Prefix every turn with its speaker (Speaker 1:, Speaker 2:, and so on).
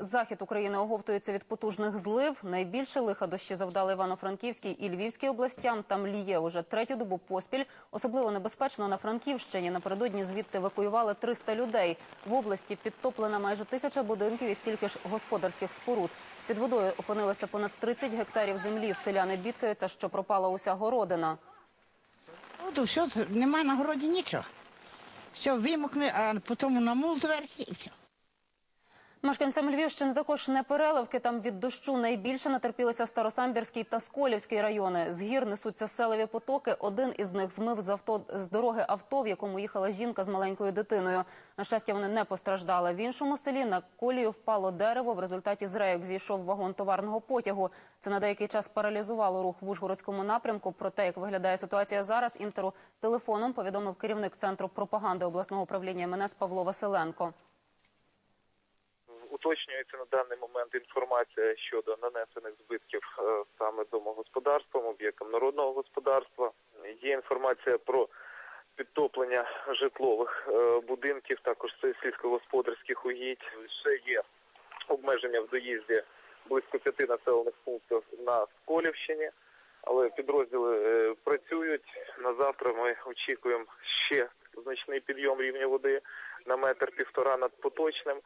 Speaker 1: Захід України оговтується від потужних злив. Найбільше лиха дощі завдали Івано-Франківській і Львівській областям. Там ліє уже третю добу поспіль. Особливо небезпечно на Франківщині. Напередодні звідти евакуювали 300 людей. В області підтоплена майже тисяча будинків і стільки ж господарських споруд. Під водою опинилося понад 30 гектарів землі. Селяни бідкаються, що пропала уся городина.
Speaker 2: От все, нема на городі нічого. Все вимокне, а потім на мул зверху і все.
Speaker 1: Мешканцям Львівщини також не переливки. Там від дощу найбільше натерпілися Старосамбірський та Сколівський райони. З гір несуться селеві потоки. Один із них змив з авто з дороги авто, в якому їхала жінка з маленькою дитиною. На щастя, вони не постраждали. В іншому селі на колію впало дерево. В результаті з рейок зійшов вагон товарного потягу. Це на деякий час паралізувало рух в Ужгородському напрямку. Про те, як виглядає ситуація зараз, інтеру телефоном повідомив керівник центру пропаганди обласного управління МНС Павло Василенко.
Speaker 3: Уточнюється на даний момент інформація щодо нанесених збитків е, саме домогосподарствам, об'єктам народного господарства. Є інформація про підтоплення житлових е, будинків, також сільськогосподарських угідь. Ще є обмеження в доїзді близько п'яти населених пунктів на Сколівщині, але підрозділи е, працюють. На завтра ми очікуємо ще значний підйом рівня води на метр півтора над поточним.